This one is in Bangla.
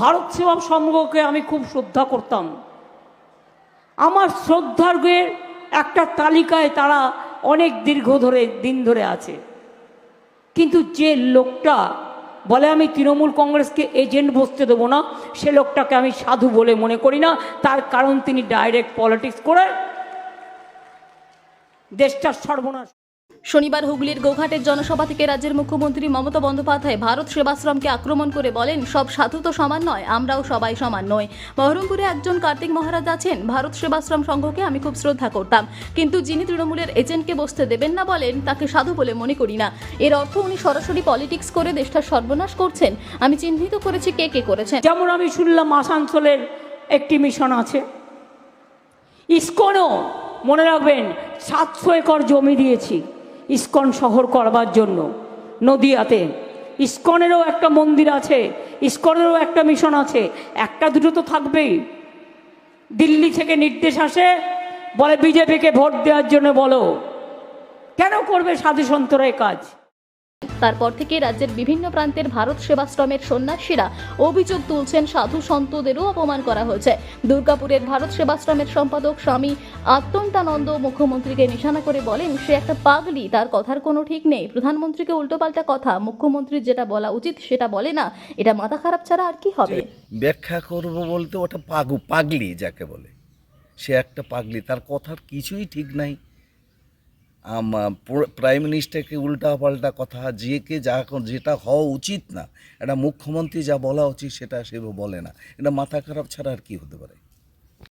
ভারত সেবা সংঘকে আমি খুব শ্রদ্ধা করতাম। আমার শ্রদ্ধার্ঘের একটা তালিকায় তারা অনেক দীর্ঘ ধরে, দিন ধরে আছে। কিন্তু যে লোকটা বলে আমি তৃণমূল কংগ্রেসকে এজেন্ট বসতে দেবো না, সে লোকটাকে আমি সাধু বলে মনে করি না। তার কারণ তিনি ডাইরেক্ট পলিটিক্স করে দেশটার সর্বনাশ শনিবার হুগলির গোঘাটের জনসভা থেকে রাজ্যের মুখ্যমন্ত্রী মমতা বন্দ্যোপাধ্যায় ভারত সেবাশ্রমকে আক্রমণ করে বলেন, সব সাধু তো সমান নয়, আমরাও সবাই সমান নয় বহরমপুরে একজন কার্তিক মহারাজ আছেন, ভারত সেবাশ্রম সংঘকে আমি খুব শ্রদ্ধা করতাম। কিন্তু যিনি তৃণমূলের এজেন্টকে বসতে দেবেন না বলেন, তাকে সাধু বলে মনে করি না। এর অর্থ উনি সরাসরি পলিটিক্স করে দেশটার সর্বনাশ করছেন। আমি চিহ্নিত করেছি কে কে করেছেন। যেমন আমি শুনলাম আসানসোলের একটি মিশন আছে। ইস্কনও, মনে রাখবেন, সাতশো একর জমি দিয়েছি। ইস্কন শহর করবার জন্য। নদিয়াতে ইস্কনেরও একটা মন্দির আছে, ইস্কনেরও একটা মিশন আছে, একটা দুটো তো থাকবেই। দিল্লি থেকে নির্দেশ আসে, বলে বিজেপিকে ভোট দেওয়ার জন্য বলো। কেন করবে সাধু সন্তরা কাজ? তারপর থেকে রাজ্যের বিভিন্ন প্রান্তের ভারত সেবাশ্রমের সন্ন্যাসীরা অভিযোগ তুলছেন সাধু সন্তদেরও অপমান করা হয়েছে। দুর্গাপুরের ভারত সেবাশ্রমের সম্পাদক স্বামী আত্মন্তানন্দ মুখ্যমন্ত্রীকে নিশানা করে বলেন, সে একটা পাগলি, তার কথার কোনো ঠিক নেই। প্রধানমন্ত্রীকে উল্টোপাল্টা কথা, মুখ্যমন্ত্রীর যেটা বলা উচিত সেটা বলে না। এটা মাথা খারাপ ছাড়া আর কি হবে? ব্যাখ্যা করব বলতে ওটা পাগু, পাগলি যাকে বলে। সে একটা পাগলি, তার কথার কিছুই ঠিক নাই। প্রাইম মিনিস্টারকে উল্টা পাল্টা কথা, যে কে যা যেটা হওয়া উচিত না এটা মুখ্যমন্ত্রী যা বলা উচিত সেটা সে বলে না। এটা মাথা খারাপ ছাড়া আর কি হতে পারে?